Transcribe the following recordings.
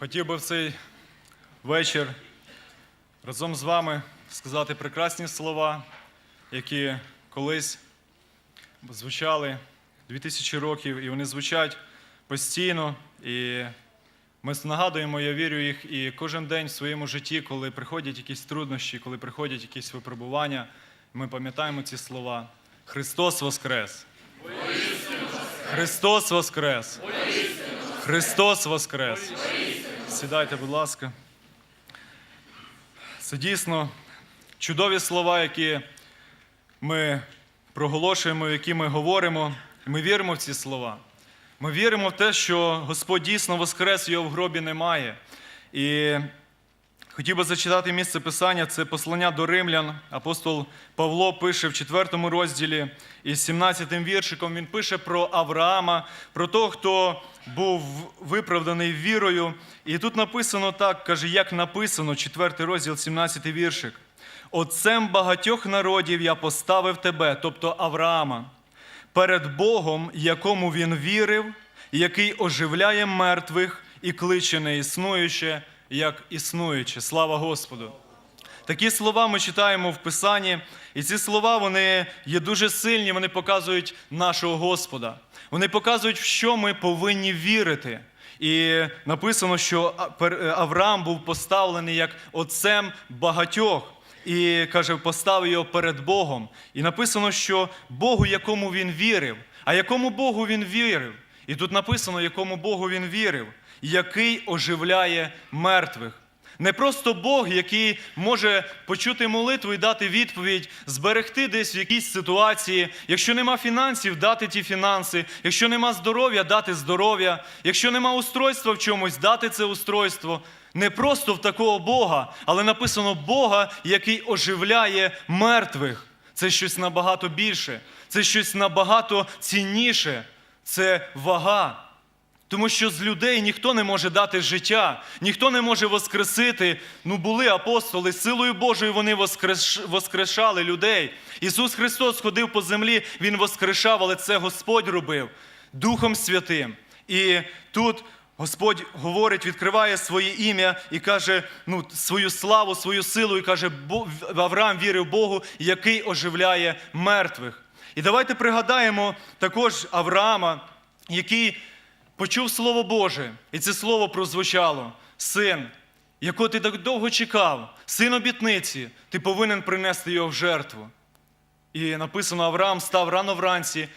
Хотів би в цей вечір разом з вами сказати прекрасні слова, які колись звучали 2000 років, і вони звучать постійно. І ми нагадуємо, я вірю їх і кожен день в своєму житті, коли приходять якісь труднощі, коли приходять якісь випробування, ми пам'ятаємо ці слова. Христос Воскрес! Христос Воскрес! Христос Воскрес! Сідайте, будь ласка. Це дійсно чудові слова, які ми проголошуємо, які ми говоримо. Ми віримо в ці слова. Ми віримо в те, що Господь дійсно воскрес, його в гробі немає. І хотів би зачитати місце писання, це послання до римлян. Апостол Павло пише в 4 розділі із 17 віршиком. Він пише про Авраама, про того, хто був виправданий вірою. І тут написано так, каже, як написано, 4 розділ, 17 віршик. Отцем багатьох народів я поставив тебе, тобто Авраама, перед Богом, якому він вірив, який оживляє мертвих і кличе неіснуюче, як існуюче. Слава Господу! Такі слова ми читаємо в Писанні, і ці слова вони є дуже сильні, вони показують нашого Господа. Вони показують, в що ми повинні вірити. І написано, що Авраам був поставлений як отцем багатьох. І каже, поставив його перед Богом. І написано, що Богу, якому він вірив. А якому Богу він вірив? І тут написано, якому Богу він вірив, який оживляє мертвих. Не просто Бог, який може почути молитву і дати відповідь, зберегти десь в якійсь ситуації. Якщо нема фінансів, дати ті фінанси. Якщо нема здоров'я, дати здоров'я. Якщо нема устройства в чомусь, дати це устройство. Не просто в такого Бога, але написано Бога, який оживляє мертвих. Це щось набагато більше, це щось набагато цінніше. Це вага. Тому що з людей ніхто не може дати життя, ніхто не може воскресити. Ну, були апостоли, силою Божою вони воскреш... воскрешали людей. Ісус Христос ходив по землі, Він воскрешав, але це Господь робив Духом Святим. І тут Господь говорить, відкриває своє ім'я і каже ну, свою славу, свою силу, і каже, Авраам вірив Богу, який оживляє мертвих. І давайте пригадаємо також Авраама, який почув Слово Боже, і це слово прозвучало: Син, якого ти так довго чекав, син обітниці, ти повинен принести його в жертву. І написано: Авраам став рано вранці,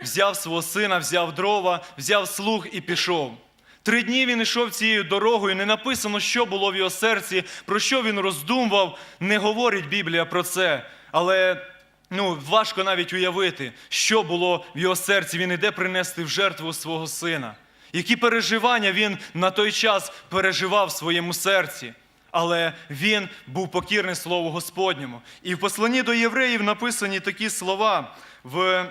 взяв свого сина, взяв дрова, взяв слуг і пішов. Три дні він йшов цією дорогою, не написано, що було в його серці, про що він роздумував. Не говорить Біблія про це. Але ну, важко навіть уявити, що було в його серці. Він іде принести в жертву свого сина. Які переживання він на той час переживав в своєму серці. Але він був покірний Слову Господньому. І в посланні до євреїв написані такі слова в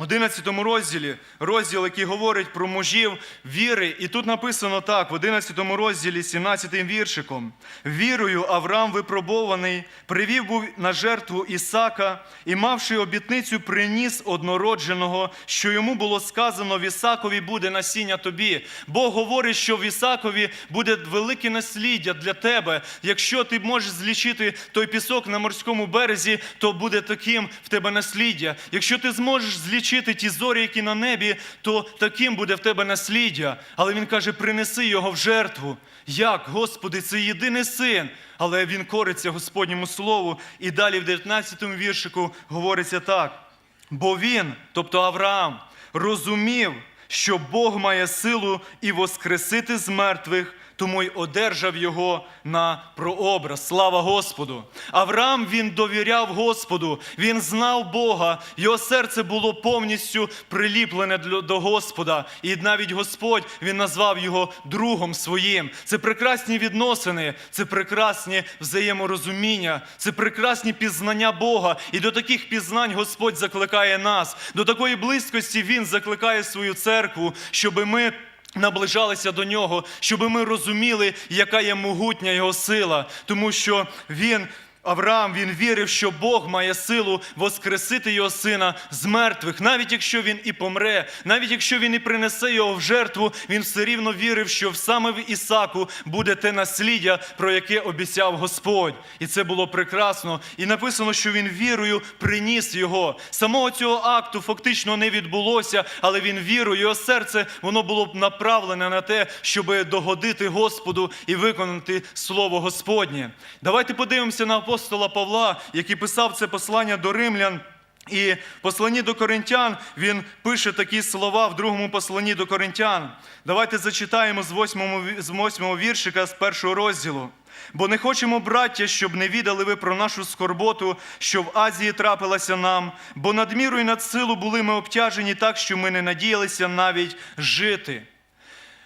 11 розділі, розділ, який говорить про мужів віри, і тут написано так: в 11 розділі, 17 віршиком: вірою Авраам випробований, привів був на жертву Ісака і, мавши обітницю, приніс однородженого, що йому було сказано: в Ісакові буде насіння тобі. Бог говорить, що в Ісакові буде велике насліддя для тебе. Якщо ти можеш злічити той пісок на морському березі, то буде таким в тебе насліддя. Якщо ти зможеш злічити лічити ті зорі, які на небі, то таким буде в тебе насліддя. Але він каже: принеси його в жертву. Як, Господи, це єдиний син, але він кориться Господньому Слову. І далі в 19 му віршику говориться так. Бо він, тобто Авраам, розумів, що Бог має силу і воскресити з мертвих тому й одержав його на прообраз. Слава Господу! Авраам він довіряв Господу, він знав Бога, його серце було повністю приліплене до Господа. І навіть Господь він назвав його другом своїм. Це прекрасні відносини, це прекрасні взаєморозуміння, це прекрасні пізнання Бога. І до таких пізнань Господь закликає нас. До такої близькості Він закликає свою церкву, щоби ми наближалися до нього, щоб ми розуміли, яка є могутня його сила, тому що він. Авраам він вірив, що Бог має силу воскресити його сина з мертвих, навіть якщо він і помре, навіть якщо він і принесе його в жертву, він все рівно вірив, що саме в Ісаку буде те насліддя, про яке обіцяв Господь. І це було прекрасно. І написано, що він вірою приніс його. Самого цього акту фактично не відбулося, але він вірою, його серце воно було б направлене на те, щоб догодити Господу і виконати слово Господнє. Давайте подивимося на апостола Павла, який писав це послання до римлян. І в посланні до коринтян він пише такі слова в другому посланні до коринтян. Давайте зачитаємо з восьмого, з восьмого віршика з першого розділу. Бо не хочемо, браття, щоб не відали ви про нашу скорботу, що в Азії трапилася нам, бо надміру і над силу були ми обтяжені так, що ми не надіялися навіть жити.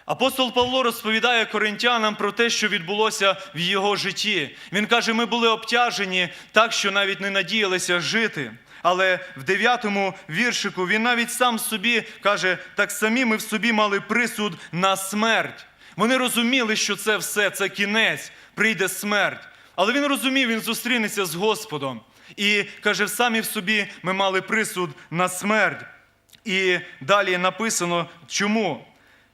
Апостол Павло розповідає коринтянам про те, що відбулося в його житті. Він каже: ми були обтяжені так, що навіть не надіялися жити. Але в дев'ятому віршику він навіть сам собі каже: так самі ми в собі мали присуд на смерть. Вони розуміли, що це все, це кінець, прийде смерть. Але він розумів, він зустрінеться з Господом. І каже, самі в собі ми мали присуд на смерть. І далі написано, чому?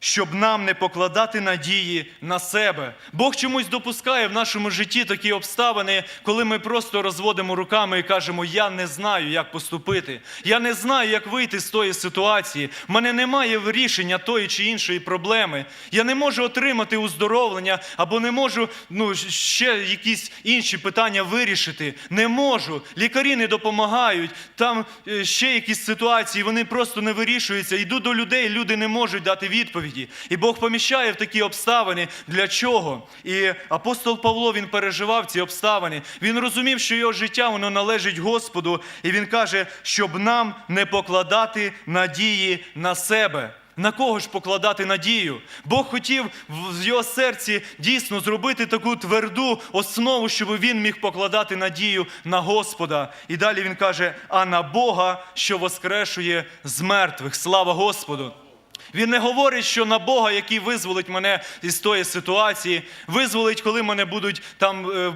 Щоб нам не покладати надії на себе. Бог чомусь допускає в нашому житті такі обставини, коли ми просто розводимо руками і кажемо: Я не знаю, як поступити. Я не знаю, як вийти з тої ситуації. В мене немає рішення тої чи іншої проблеми. Я не можу отримати уздоровлення або не можу ну, ще якісь інші питання вирішити. Не можу. Лікарі не допомагають. Там е, ще якісь ситуації, вони просто не вирішуються. Йду до людей, люди не можуть дати відповіді. І Бог поміщає в такі обставини. Для чого? І апостол Павло він переживав ці обставини. Він розумів, що його життя воно належить Господу, і він каже, щоб нам не покладати надії на себе. На кого ж покладати надію? Бог хотів в його серці дійсно зробити таку тверду основу, щоб він міг покладати надію на Господа. І далі він каже: а на Бога, що воскрешує з мертвих. Слава Господу! Він не говорить, що на Бога, який визволить мене із тої ситуації, визволить, коли мене будуть там е,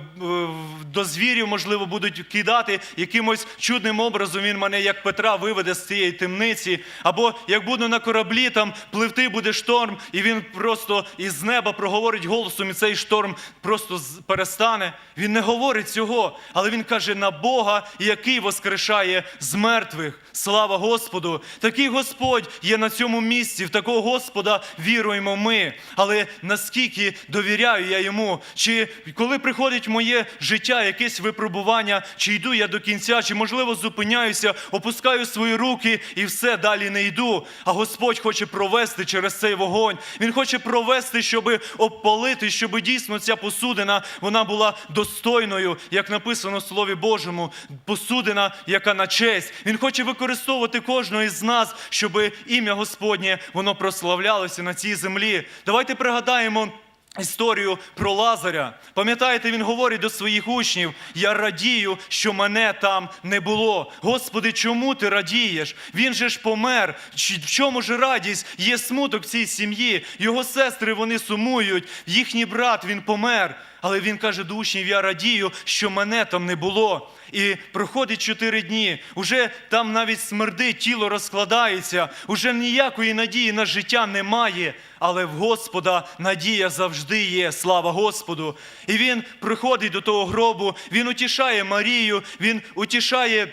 до звірів, можливо, будуть кидати якимось чудним образом. Він мене, як Петра, виведе з цієї темниці. Або як буду на кораблі, там пливти буде шторм, і він просто із неба проговорить голосом, і цей шторм просто перестане. Він не говорить цього, але він каже на Бога, який воскрешає з мертвих. Слава Господу! Такий Господь є на цьому місці. В такого Господа віруємо ми. Але наскільки довіряю я йому? Чи коли приходить моє життя якесь випробування, чи йду я до кінця, чи можливо зупиняюся, опускаю свої руки і все далі не йду. А Господь хоче провести через цей вогонь. Він хоче провести, щоб обпалити, щоб дійсно ця посудина вона була достойною, як написано в Слові Божому. Посудина, яка на честь. Він хоче використовувати кожного із нас, щоб ім'я Господнє воно прославлялося на цій землі. Давайте пригадаємо. Історію про Лазаря. Пам'ятаєте, він говорить до своїх учнів: Я радію, що мене там не було. Господи, чому ти радієш? Він же ж помер. В чому ж радість? Є смуток в цій сім'ї. Його сестри вони сумують. Їхній брат він помер. Але він каже до учнів: Я радію, що мене там не було. І проходить чотири дні. Уже там навіть смердить, тіло розкладається, уже ніякої надії на життя немає. Але в Господа надія завжди є. Слава Господу. І він приходить до того гробу, він утішає Марію, він утішає.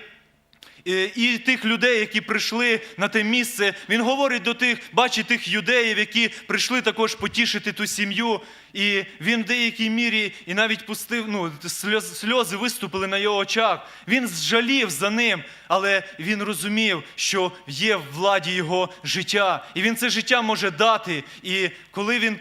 Е, І тих людей, які прийшли на те місце, він говорить до тих, бачить тих юдеїв, які прийшли також потішити ту сім'ю. І він в деякій мірі і навіть пустив, ну, сльоз- сльози виступили на його очах. Він зжалів за ним, але він розумів, що є в владі його життя, і він це життя може дати. І коли він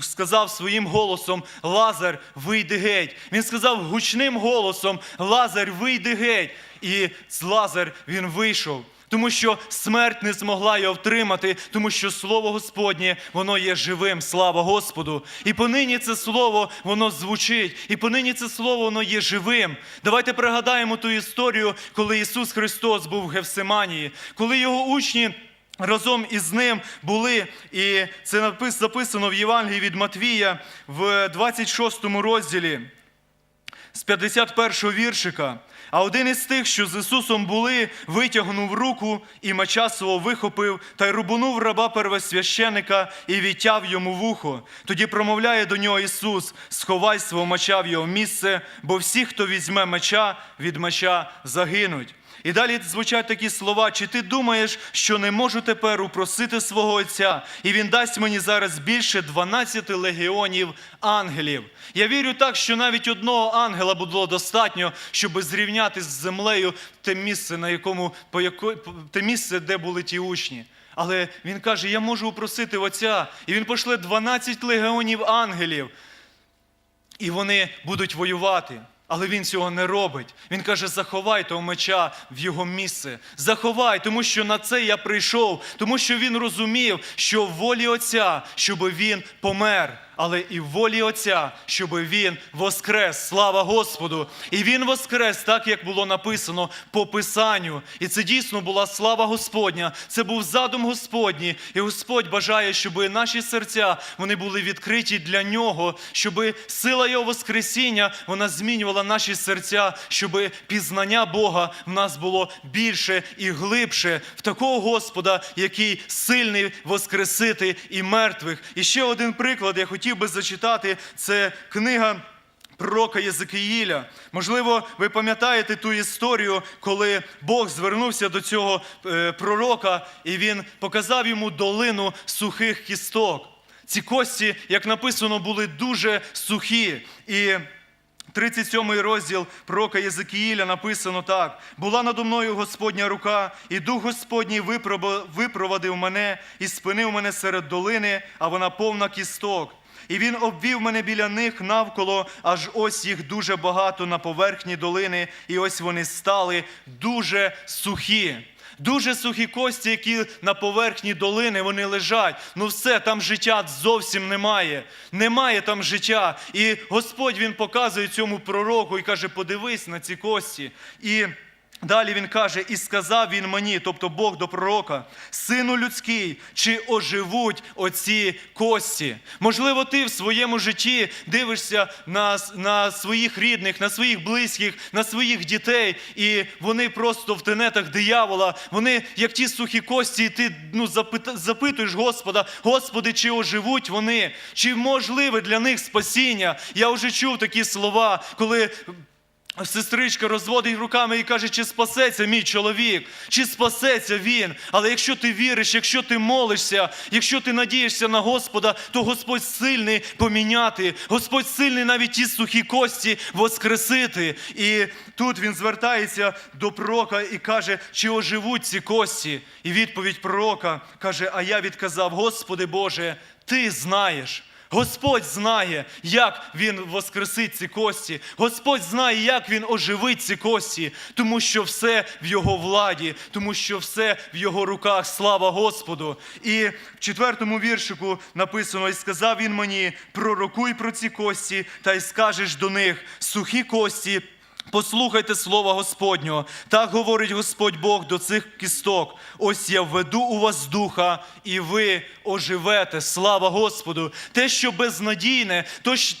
сказав своїм голосом Лазар, вийди геть, він сказав гучним голосом Лазар, вийди геть. І з Лазар він вийшов. Тому що смерть не змогла його втримати, тому що слово Господнє воно є живим, слава Господу. І понині це слово воно звучить, і понині це слово воно є живим. Давайте пригадаємо ту історію, коли Ісус Христос був в Гевсиманії, коли його учні. Разом із ним були, і це записано в Євангелії від Матвія в 26 розділі з 51 віршика. А один із тих, що з Ісусом були, витягнув руку і меча свого вихопив та й рубанув раба первосвященика і відтяв йому вухо. Тоді промовляє до нього Ісус: сховай свого меча в його місце, бо всі, хто візьме меча, від меча загинуть. І далі звучать такі слова: чи ти думаєш, що не можу тепер упросити свого Отця, і він дасть мені зараз більше 12 легіонів ангелів? Я вірю так, що навіть одного ангела було достатньо, щоб зрівняти з землею те місце, на якому по яко, те місце, де були ті учні. Але він каже: Я можу упросити Отця, і він пошле 12 легіонів ангелів і вони будуть воювати. Але він цього не робить. Він каже: заховай того меча в його місце. Заховай, тому що на це я прийшов, тому що він розумів, що в волі Отця, щоб він помер, але і в волі Отця, щоб він воскрес. Слава Господу! І він воскрес, так як було написано по Писанню. І це дійсно була слава Господня. Це був задум Господній. І Господь бажає, щоб наші серця вони були відкриті для нього, щоб сила Його Воскресіння вона змінювала наші серця, щоб пізнання Бога в нас було більше і глибше в такого Господа, який сильний воскресити і мертвих. І ще один приклад я хотів би зачитати. Це книга. Пророка Єзекиїля. Можливо, ви пам'ятаєте ту історію, коли Бог звернувся до цього е, пророка, і він показав йому долину сухих кісток. Ці кості, як написано, були дуже сухі. І 37 розділ пророка Єзекіїля написано так: була надо мною Господня рука, і дух Господній випровадив мене і спинив мене серед долини, а вона повна кісток. І він обвів мене біля них навколо, аж ось їх дуже багато на поверхні долини, і ось вони стали дуже сухі. Дуже сухі кості, які на поверхні долини вони лежать. Ну все, там життя зовсім немає. Немає там життя. І Господь він показує цьому пророку і каже: подивись на ці кості. І Далі він каже, і сказав він мені, тобто Бог до пророка, сину людський, чи оживуть оці кості? Можливо, ти в своєму житті дивишся на, на своїх рідних, на своїх близьких, на своїх дітей, і вони просто в тенетах диявола, вони як ті сухі кості, і ти ну, запитуєш Господа, Господи, чи оживуть вони, чи можливе для них спасіння? Я вже чув такі слова, коли Сестричка розводить руками і каже, чи спасеться мій чоловік, чи спасеться він. Але якщо ти віриш, якщо ти молишся, якщо ти надієшся на Господа, то Господь сильний поміняти, Господь сильний навіть ті сухі кості воскресити. І тут він звертається до пророка і каже, чи оживуть ці кості. І відповідь пророка каже: А я відказав, Господи Боже, ти знаєш. Господь знає, як Він воскресить ці кості. Господь знає, як Він оживить ці кості, тому що все в Його владі, тому що все в Його руках. Слава Господу. І в четвертому віршику написано: І сказав він мені: пророкуй про ці кості, та й скажеш до них сухі кості. Послухайте слова Господнього. Так говорить Господь Бог до цих кісток. Ось я введу у вас духа, і ви оживете. Слава Господу! Те, що безнадійне,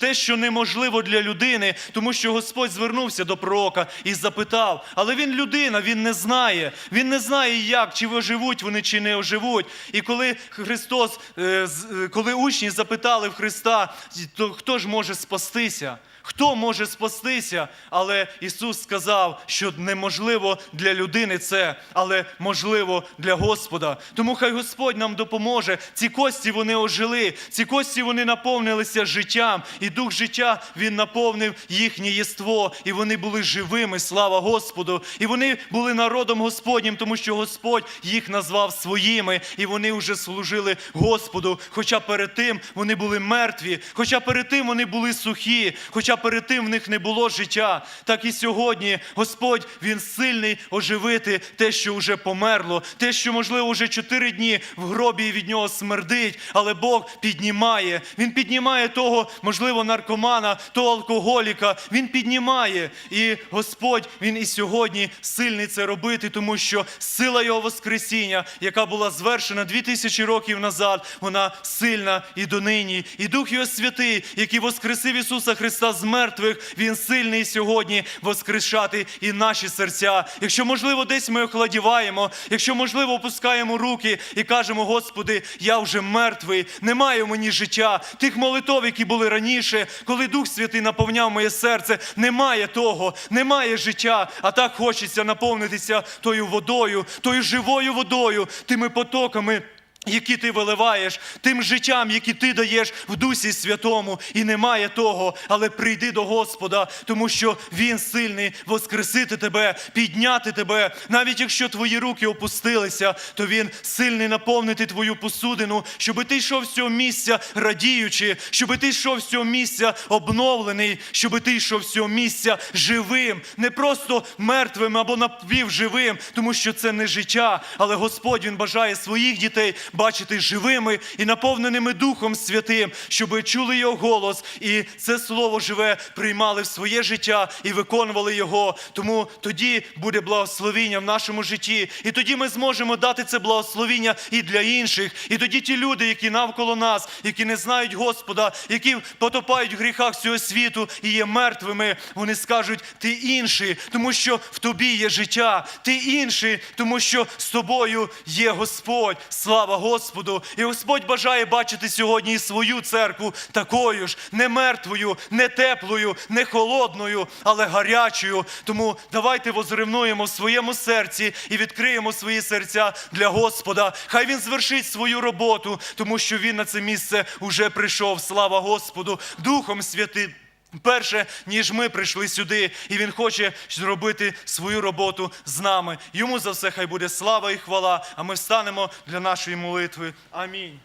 те, що неможливо для людини, тому що Господь звернувся до пророка і запитав. Але він людина, він не знає. Він не знає, як, чи оживуть вони, чи не оживуть. І коли Христос, е, е, коли учні запитали в Христа, то хто ж може спастися? Хто може спастися? Але Ісус сказав, що неможливо для людини це, але можливо для Господа. Тому хай Господь нам допоможе. Ці кості вони ожили, ці кості вони наповнилися життям, і дух життя він наповнив їхнє єство, і вони були живими. Слава Господу! І вони були народом Господнім, тому що Господь їх назвав своїми, і вони вже служили Господу. Хоча перед тим вони були мертві, хоча перед тим вони були сухі, хоча перед тим в них не було життя. Так і сьогодні Господь Він сильний оживити те, що вже померло, те, що, можливо, вже чотири дні в гробі від нього смердить, але Бог піднімає. Він піднімає того, можливо, наркомана, того алкоголіка. Він піднімає. І Господь Він і сьогодні сильний це робити, тому що сила Його Воскресіння, яка була звершена дві тисячі років назад, вона сильна і донині. І Дух Його Святий, який воскресив Ісуса Христа з мертвих, Він сильний сьогодні воскрешати і наші серця. Якщо, можливо, десь ми охладіваємо, якщо, можливо, опускаємо руки і кажемо, Господи, я вже мертвий, немає в мені життя. Тих молитов, які були раніше, коли Дух Святий наповняв моє серце, немає того, немає життя. А так хочеться наповнитися тою водою, тою живою водою, тими потоками. Які ти виливаєш, тим життям, які ти даєш в Дусі Святому, і немає того, але прийди до Господа, тому що Він сильний воскресити тебе, підняти тебе. Навіть якщо твої руки опустилися, то Він сильний наповнити твою посудину, щоби ти йшов з цього місця радіючи, щоби ти йшов з цього місця обновлений, щоби ти йшов з цього місця живим, не просто мертвим або напівживим, тому що це не життя, але Господь Він бажає своїх дітей бачити живими і наповненими Духом Святим, щоби чули його голос, і це слово живе приймали в своє життя і виконували його. Тому тоді буде благословіння в нашому житті, і тоді ми зможемо дати це благословіння і для інших. І тоді ті люди, які навколо нас, які не знають Господа, які потопають в гріхах цього світу і є мертвими, вони скажуть: ти інший, тому що в тобі є життя, ти інший, тому що з тобою є Господь. Слава Господу! І Господь бажає бачити сьогодні і свою церкву такою ж, не мертвою, не теплою, не холодною, але гарячою. Тому давайте возревнуємо в своєму серці і відкриємо свої серця для Господа. Хай Він звершить свою роботу, тому що Він на це місце уже прийшов. Слава Господу, Духом Святим. Перше, ніж ми прийшли сюди, і Він хоче зробити свою роботу з нами. Йому за все хай буде слава і хвала. А ми станемо для нашої молитви. Амінь.